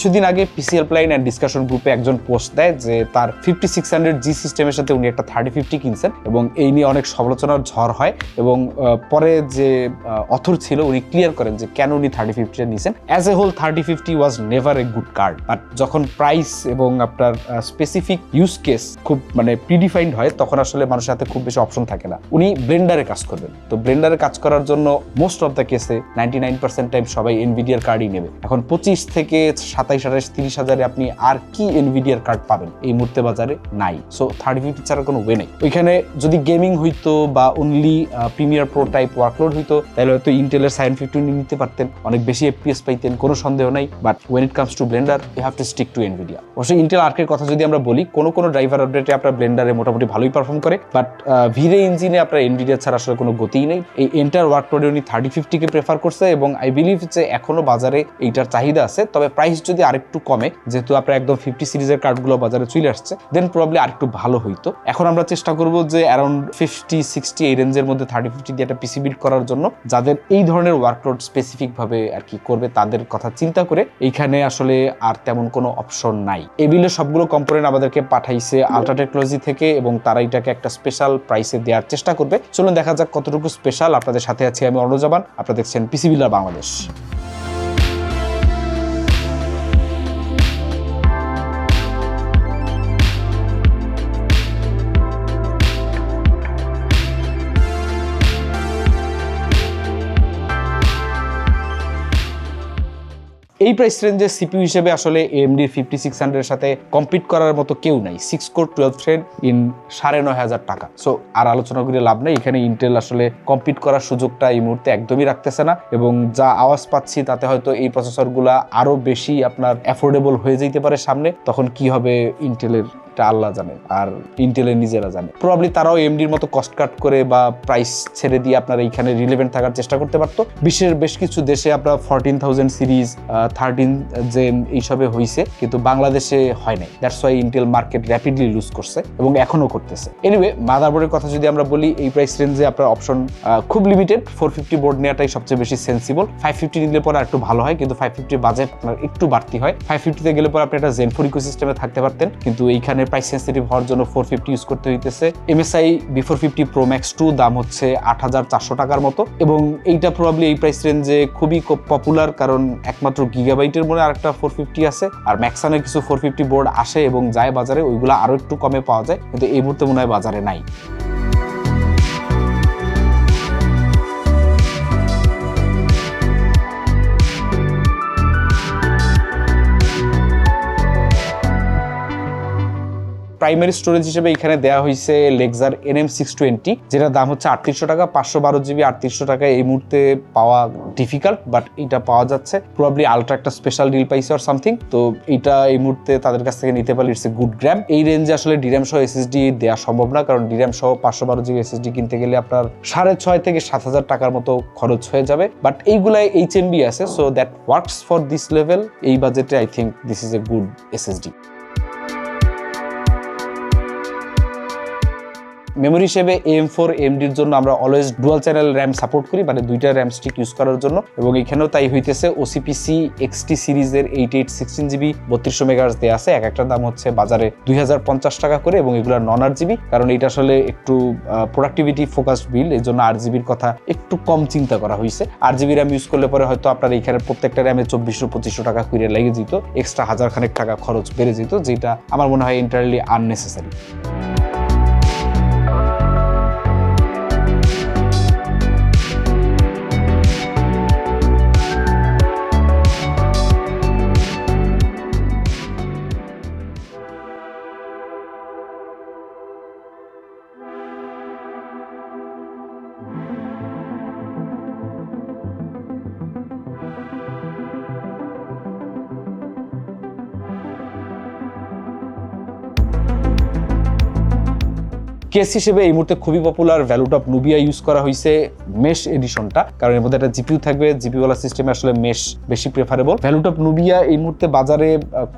কিছুদিন আগে PCL প্লাইন and discussion গ্রুপে একজন পোস্ট দেয় যে তার ফিফটি সিক্স হান্ড্রেড জি সিস্টেমের সাথে উনি একটা থার্টি ফিফটি কিনছেন এবং এই নিয়ে অনেক সমালোচনার ঝড় হয় এবং পরে যে অথর ছিল উনি ক্লিয়ার করেন যে কেন উনি থার্টি ফিফটিটা নিয়েছেন as a whole thirty fifty was never a good card but যখন প্রাইস এবং আপনার স্পেসিফিক ইউজ কেস খুব মানে প্রিডিফাইন্ড হয়, তখন আসলে মানুষের হাতে খুব বেশি অপশন থাকে না। উনি ব্লেন্ডারে কাজ করবেন। তো ব্লেন্ডারে কাজ করার জন্য মোস্ট অফ দ্য কেসে নাইনটি নাইন পার্সেন্ট টাইম সবাই এনভিডিয়ার কার্ডই নেবে। এখন পঁচিশ থেকে সাতাইশ আঠাইশ তিরিশ হাজারে আপনি আর কি এনভিডিয়ার কার্ড পাবেন? এই মুহূর্তে বাজারে নাই। সো থার্টি ফিফটি ছাড়া কোনো ওয়ে নেই। ওইখানে যদি গেমিং হইতো বা only premiere pro type workload হইতো, তাহলে হয়তো ইন্টেলের সাইন ফিফটিন নিতে পারতেন। অনেক বেশি এফপিএস পাইতেন, কোনো সন্দেহ নাই। But when it comes to Blender you have to stick to Nvidia অবশ্যই ইন্টেল আর্কের কথা যদি আমরা বলি, কোনো কোনো ড্রাইভার আপডেটে আপনার ব্লেন্ডারে মোটামুটি ভালোই পারফর্ম করে। বাট ভিরে ইঞ্জিনে আপনার এনভিডিয়া ছাড়া আসলে কোনো গতিই নেই। এই এন্টার ওয়ার্কলোডে উনি থার্টি ফিফটিকে প্রেফার করছে এবং আই বিলিভ যে এখনও বাজারে এইটার চাহিদা আছে। তবে প্রাইস যদি আরেকটু কমে, যেহেতু আপনার একদম ফিফটি সিরিজের কার্ডগুলো বাজারে চলে আসছে দেন প্রবলি আরেকটু ভালো হইতো। এখন আমরা চেষ্টা করব যে অ্যারাউন্ড ফিফটি সিক্সটি এই রেঞ্জের মধ্যে থার্টি ফিফটি দিয়ে একটা পিসি বিল্ড করার জন্য, যাদের এই ধরনের ওয়ার্কলোড স্পেসিফিক ভাবে আর কি করবে তাদের কথা চিন্তা করে, এইখানে আসলে আর তেমন কোনো অপশন নাই। এবিলের সবগুলো কম্পোনেন্ট আমাদেরকে পাঠাইছে আলট্রা টেকনোলজি থেকে এবং তারা এটাকে একটা স্পেশাল প্রাইসে দেওয়ার চেষ্টা করবে। চলুন দেখা যাক কতটুকু স্পেশাল আপনাদের সাথে আছি আমি অনুজাবান আপনারা দেখছেন পিসি বিল্ডার বাংলাদেশ এই প্রাইস রেঞ্জে সিপিউ হিসেবে আসলে এমডি ফিফটি সিক্স হান্ড্রেডের সাথে কম্পিট করার মতো কেউ নাই। Six core twelve thread in সাড়ে নয় হাজার টাকা। সো আর আলোচনা করে লাভ নেই। এখানে ইন্টেল আসলে কম্পিট করার সুযোগটা এই মুহূর্তে একদমই রাখতেছে না এবং যা আওয়াজ পাচ্ছি তাতে হয়তো এই প্রসেসরগুলো আরও বেশি আপনার অ্যাফোর্ডেবল হয়ে যেতে পারে সামনে। তখন কি হবে ইন্টেলের এটা আল্লাহ জানে আর ইন্টেলের নিজেরা জানে। প্রবাবলি তারাও এমডির মতো কস্ট কাট করে বা প্রাইস ছেড়ে দিয়ে আপনার এইখানে রিলেভেন্ট থাকার চেষ্টা করতে পারতো। বিশ্বের বেশ কিছু দেশে আপনার fourteen thousand series thirteen gen এইসবে হয়েছে কিন্তু বাংলাদেশে হয় নাই। That's why Intel market rapidly lose করছে এবং এখনও করতেছে। এনিওয়ে মাদারবোর্ডের কথা যদি আমরা বলি, এই প্রাইস রেঞ্জে আপনার অপশন খুব লিমিটেড ফোর ফিফটি বোর্ড নেওয়াটাই সবচেয়ে বেশি সেন্সিবল ফাইভ ফিফটি নিলে পরে একটু ভালো হয়, কিন্তু ফাইভ ফিফটি বাজেট আপনার একটু বাড়তি হয়। ফাইভ ফিফটিতে গেলে পরে আপনি একটা জেন ফোর ইকোসিস্টেমে থাকতে পারতেন, কিন্তু এইখানে প্রাইস সেন্সিটিভ হওয়ার জন্য ফোর ফিফটি ইউজ করতে হইতেছে। MSI B four fifty pro max two দাম হচ্ছে আট হাজার চারশো টাকার মতো এবং এইটা প্রবাবলি এই প্রাইস রেঞ্জে খুবই পপুলার কারণ একমাত্র গিগাবাইটের মনে আরেকটা ফোর ফিফটি আছে আর ম্যাক্সানের কিছু ফোর ফিফটি বোর্ড আসে এবং যায় বাজারে, ওইগুলো আরও একটু কমে পাওয়া যায়, কিন্তু এই মুহূর্তে মনে হয় বাজারে নাই। প্রাইমারি স্টোরেজ হিসেবে এখানে দেওয়া হয়েছে Lexar N M six twenty যেটার দাম হচ্ছে আটত্রিশশো টাকা, পাঁচশো বারো জিবি আটত্রিশশো টাকা এই মুহূর্তে পাওয়া ডিফিকাল্ট বাট এটা পাওয়া যাচ্ছে। প্রবাবলি আলট্রা একটা স্পেশাল ডিল পাইছে আর সামথিং তো এটা এই মুহূর্তে তাদের কাছ থেকে নিতে পারলে ইটস এ গুড গ্র্যাম এই রেঞ্জে আসলে ডিরাম সহ এসএসডি দেওয়া সম্ভব না, কারণ ডিরাম সহ পাঁচশো বারো জিবি এসএসডি কিনতে গেলে আপনার সাড়ে ছয় থেকে সাত হাজার টাকার মতো খরচ হয়ে যাবে। বাট এইগুলাই এইচ এম বি আছে so that works for this level এই বাজেটে I think this is a good SSD memory হিসেবে এম ফোর এমডির জন্য আমরা always dual channel RAM support করি মানে দুইটা র্যাম স্টিক ইউজ করার জন্য। এবং এখানেও তাই হইতেছে ওসিপিসি এক্সটি সিরিজের এইট এইট সিক্সটিন জিবি বত্রিশশো মেগাহার্স দেওয়া আছে। এক একটা দাম হচ্ছে বাজারে দুই হাজার পঞ্চাশ টাকা করে, এবং এগুলো নন আর জিবি কারণ এটা আসলে একটু প্রোডাক্টিভিটি ফোকাসড বিল এই জন্য আর জিবির কথা একটু কম চিন্তা করা হয়েছে আর জিবি র্যাম ইউজ করলে পরে হয়তো আপনার এখানে প্রত্যেকটা র্যামে চব্বিশশো, পঁচিশশো টাকা করে লেগে যেত এক্সট্রা হাজার খানেক টাকা খরচ বেড়ে যেত, যেটা আমার মনে হয় এন্টারলি আননেসেসারি কেস হিসেবে এই মুহূর্তে খুবই পপুলার ভ্যালুট অফ নুবিয়া ইউজ করা হয়েছে মেশ এডিশনটা কারণ এর মধ্যে একটা জিপিউ থাকবে জিপিওয়ালা সিস্টেমে আসলে মেশ বেশি প্রেফারেবল ভ্যালুটপ নুবিয়া এই মুহূর্তে বাজারে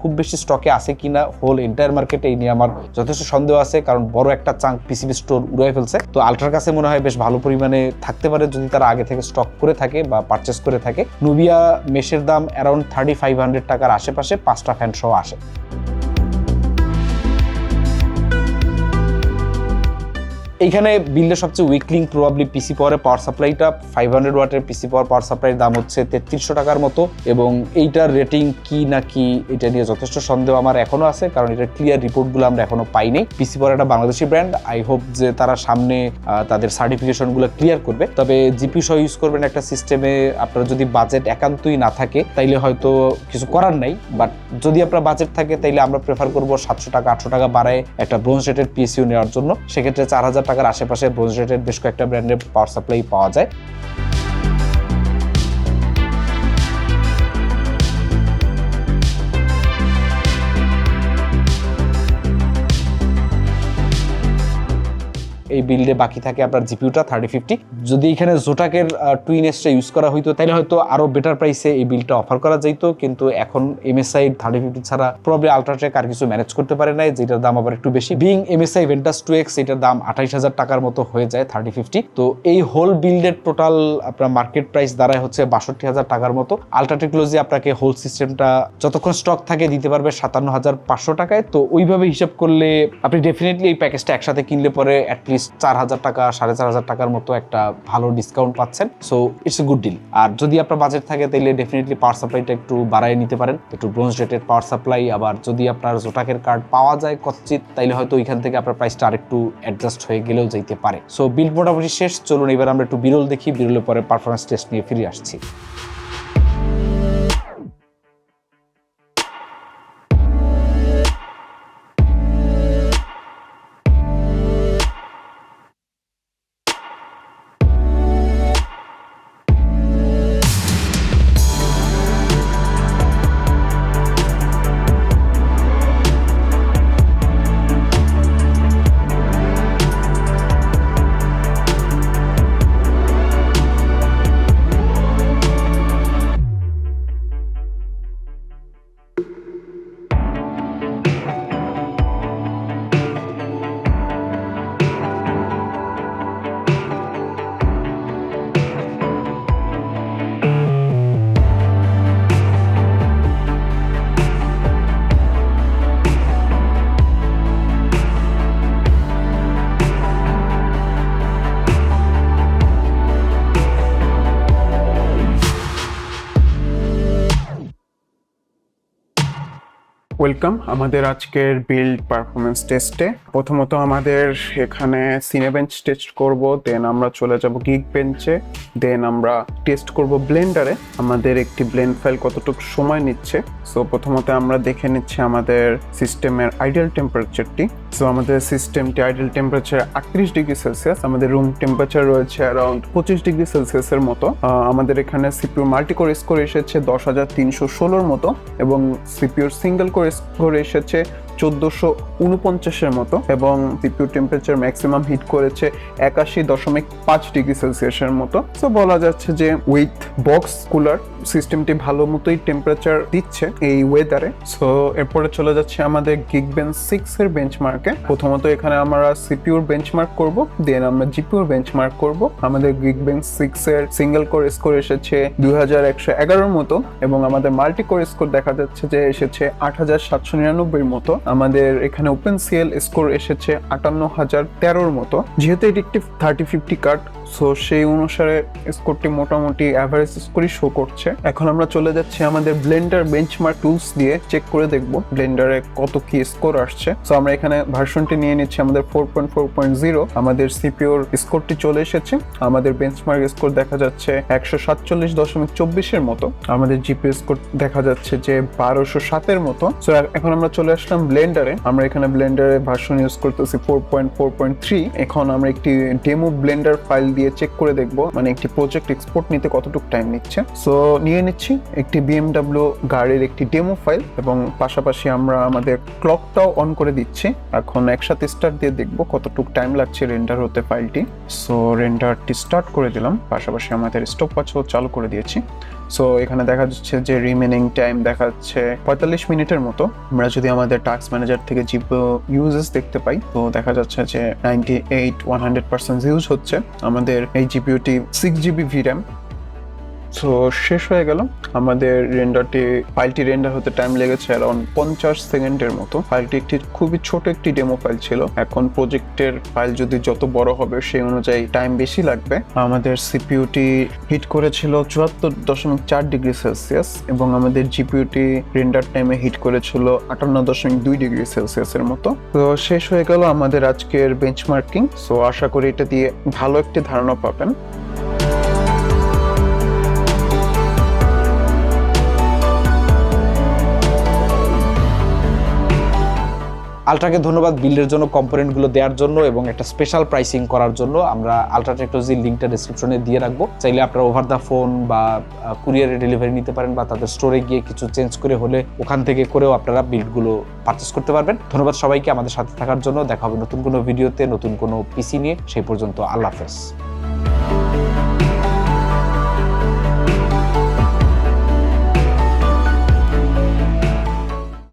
খুব বেশি স্টকে আছে কিনা হোল এন্টায়ার মার্কেটে এই নিয়ে আমার যথেষ্ট সন্দেহ আছে, কারণ বড় একটা চাঙ্ক পিসিবি স্টোর উড়াই ফেলছে। তো আলট্রার কাছে মনে হয় বেশ ভালো পরিমাণে থাকতে পারে যদি তারা আগে থেকে স্টক করে থাকে বা পারচেস করে থাকে। নুবিয়া মেশের দাম অ্যারাউন্ড থার্টি ফাইভ হান্ড্রেড টাকার আশেপাশে পাঁচটা ফ্যান সহ আসে। এইখানে বিল্ডের সবচেয়ে উইকলিং প্রবাবলি পিসি পাওয়ারের পাওয়ার সাপ্লাইটা ফাইভ হান্ড্রেড ওয়াটের পিসি পাওয়ার পাওয়ার সাপ্লাইয়ের দাম হচ্ছে তেত্রিশশো টাকার মতো এবং এইটার রেটিং কি না কি এটা নিয়ে যথেষ্ট সন্দেহ আমার এখনও আছে, কারণ এটার ক্লিয়ার রিপোর্টগুলো আমরা এখনও পাইনি। পিসি পাওয়ার একটা বাংলাদেশি ব্র্যান্ড আই হোপ যে তারা সামনে তাদের সার্টিফিকেশনগুলো ক্লিয়ার করবে। তবে জিপি সহ ইউজ করবেন একটা সিস্টেমে আপনার যদি বাজেট একান্তই না থাকে, তাইলে হয়তো কিছু করার নাই। বাট যদি আপনার বাজেট থাকে, তাইলে আমরা প্রেফার করব সাতশো টাকা, আটশো টাকা বাড়ায় একটা ব্রোঞ্জ রেটের পিএসইউ নেওয়ার জন্য। সেক্ষেত্রে চার হাজার টাকার আশেপাশে ব্রোঞ্জ রেটেড বেশ কয়েকটা ব্র্যান্ডের পাওয়ার সাপ্লাই পাওয়া যায়। এই বিল্ডে বাকি থাকে আপনার জিপিউটা থার্টি ফিফটি যদি এখানে জোটাকের টুইন এসটা ইউজ করা হইতো তাহলে হয়তো আরও বেটার প্রাইসে এই বিলটা অফার করা যাইতো। কিন্তু এখন এমএসআই থার্টি ফিফটি ছাড়া প্রবলি আলট্রাটেক আর কিছু ম্যানেজ করতে পারে নাই, যেটার দাম আবার একটু বেশি। Being MSI Ventus two X এটার দাম আঠাইশ হাজার টাকার মতো হয়ে যায় থার্টি ফিফটি তো এই হোল বিল্ডের টোটাল আপনার মার্কেট প্রাইস দাঁড়ায় হচ্ছে বাষট্টি হাজার টাকার মতো। আলট্রাটেকনোলজি আপনাকে হোল সিস্টেমটা যতক্ষণ স্টক থাকে দিতে পারবে সাতান্ন হাজার পাঁচশো টাকায়। তো ওইভাবে হিসাব করলে আপনি ডেফিনেটলি এই প্যাকেজটা একসাথে কিনলে পরে অ্যাটলিস্ট চার হাজার টাকা, সাড়ে চার হাজার টাকার মতো একটা ভালো ডিসকাউন্ট পাচ্ছেন। So it's a good deal আর যদি আপনার বাজেট থাকে তাহলে ডেফিনেটলি পাওয়ার সাপ্লাইটা একটু বাড়ায় নিতে পারেন। একটু ব্রোঞ্জ রেটেড পাওয়ার সাপ্লাই আবার যদি আপনার জোটাকের কার্ড পাওয়া যায় কচিত তাইলে হয়তো ওইখান থেকে আপনার প্রাইসটা আরেকটু অ্যাডজাস্ট হয়ে গেলেও যেতে পারে। সো বিল মোটামুটি শেষ। চলুন এবার আমরা একটু বিরল দেখি। বিরলের পরে পারফরমেন্স টেস্ট নিয়ে ফিরে আসছি। ওয়েলকাম আমাদের আজকের বিল্ড পারফরমেন্স টেস্টে প্রথমত আমাদের এখানে সিনেবেঞ্চ টেস্ট করব দেন আমরা চলে যাব গিগ বেঞ্চে দেন আমরা টেস্ট করব ব্লেন্ডারে আমাদের একটি ব্লেন্ড ফাইল কতটুকু সময় নিচ্ছে। সো প্রথমত আমরা দেখে নিচ্ছি আমাদের সিস্টেমের আইডিয়াল টেম্পারেচারটি সো আমাদের সিস্টেমটি আইডিয়াল টেম্পারেচার আটত্রিশ ডিগ্রি সেলসিয়াস আমাদের রুম টেম্পারেচার রয়েছে অ্যারাউন্ড পঁচিশ ডিগ্রি সেলসিয়াসের মতো। আমাদের এখানে সিপিউ মাল্টিকোর স্কোর এসেছে দশ হাজার তিনশো ষোলোর মতো এবং সিপিউর সিঙ্গেল কোর স্কোর এসেছে। চোদ্দোশো উনপঞ্চাশের মতো এবং সিপিউ টেম্পারেচার ম্যাক্সিমাম হিট করেছে একাশি দশমিক পাঁচ ডিগ্রি সেলসিয়াসের মতো। সো বলা যাচ্ছে যে উইথ বক্স কুলার সিস্টেমটি ভালো মতোই টেম্পারেচার দিচ্ছে এই ওয়েদারে সো এরপরে চলে যাচ্ছে আমাদের গিগ বেঞ্চ সিক্স এর বেঞ্চমার্কে প্রথমত এখানে আমরা সিপিউর বেঞ্চমার্ক করব দেন আমরা জিপিউর বেঞ্চমার্ক করব। আমাদের গিগ বেঞ্চ সিক্স এর সিঙ্গেল কোর স্কোর এসেছে দুই হাজার একশো এগারোর মতো এবং আমাদের মাল্টি কোর স্কোর দেখা যাচ্ছে যে এসেছে আট হাজার সাতশো নিরানব্বইয়ের মতো। আমাদের এখানে ওপেন সিএল স্কোর এসেছে আটান্ন হাজার তেরোর মতো, যেহেতু এটি একটি থার্টি ফিফটি কার্ড সো সেই অনুসারে স্কোরটি মোটামুটি অ্যাভারেজ স্কোরই শো করছে। এখন আমরা চলে যাচ্ছি আমাদের ব্লেন্ডার বেঞ্চমার্ক টুলস দিয়ে চেক করে দেখব ব্লেন্ডারে কত কি স্কোর আসছে। সো আমরা এখানে ভার্সনটি নিয়ে নিচ্ছি আমাদের four point four point zero আমাদের সিপিওর স্কোরটি চলে এসেছে। আমাদের বেঞ্চমার্ক স্কোর দেখা যাচ্ছে একশো সাতচল্লিশ দশমিক চব্বিশের মতো। আমাদের জিপিএস স্কোর দেখা যাচ্ছে যে বারোশো সাতের মতো। সো এখন আমরা চলে আসলাম ব্লেন্ডারে আমরা এখানে ব্লেন্ডারে ভার্সন ইউজ করতেছি four point four point three এখন আমরা একটি ডেমো ব্লেন্ডার ফাইল দিয়ে দিয়ে চেক করে দেখব মানে একটি প্রজেক্ট এক্সপোর্ট নিতে কতটুকু টাইম নিচ্ছে। সো নিয়ে নিচ্ছি একটি বিএমডাব্লিউ গাড়ির একটি ডেমো ফাইল এবং পাশাপাশি আমরা আমাদের ক্লকটাও অন করে দিচ্ছি। এখন একসাথে স্টার্ট দিয়ে দেখব কতটুকু টাইম লাগছে রেন্ডার হতে ফাইলটি সো রেন্ডারটি স্টার্ট করে দিলাম, পাশাপাশি আমাদের স্টপ ওয়াচও চালু করে দিয়েছি। সো এখানে দেখা যাচ্ছে যে রিমেনিং টাইম দেখা যাচ্ছে পঁয়তাল্লিশ মিনিটের মতো। আমরা যদি আমাদের টাস্ক ম্যানেজার থেকে জিপিও ইউজেস দেখতে পাই, তো দেখা যাচ্ছে যে ninety eight one hundred percent use হচ্ছে। আমাদের এই জিপিওটি সিক্স জিবি ভিরাম সো শেষ হয়ে গেল আমাদের রেন্ডারটি ফাইলটি রেন্ডার হতে টাইম লেগেছে অ্যারাউন্ড পঞ্চাশ সেকেন্ডের মতো। ফাইলটি একটি খুবই ছোট একটি ডেমো ফাইল ছিল। এখন প্রজেক্টের ফাইল যদি যত বড় হবে, সেই অনুযায়ী টাইম বেশি লাগবে। আমাদের সিপিইউটি হিট করেছিল চুয়াত্তর দশমিক চার ডিগ্রি সেলসিয়াস এবং আমাদের জিপিউটি রেন্ডার টাইমে হিট করেছিল আটান্ন দশমিক দুই ডিগ্রি সেলসিয়াসের মতো। তো, শেষ হয়ে গেল আমাদের আজকের বেঞ্চমার্কিং সো আশা করি এটা দিয়ে ভালো একটি ধারণা পাবেন। আলট্রাকে ধন্যবাদ বিল্ডের জন্য, কম্পোনেন্টগুলো দেওয়ার জন্য এবং একটা স্পেশাল প্রাইসিং করার জন্য আমরা আলট্রা টেকনোলজির লিঙ্কটা ডিসক্রিপশনে দিয়ে রাখব। চাইলে আপনারা ওভার দ্য ফোন বা কুরিয়ারে ডেলিভারি নিতে পারেন বা তাদের স্টোরে গিয়ে কিছু চেঞ্জ করে হলে ওখান থেকে করেও আপনারা বিল্ডগুলো পারচেস করতে পারবেন। ধন্যবাদ সবাইকে আমাদের সাথে থাকার জন্য। দেখা হবে নতুন কোনো ভিডিওতে নতুন কোনো পিসি নিয়ে। সেই পর্যন্ত আল্লাহ হাফেজ।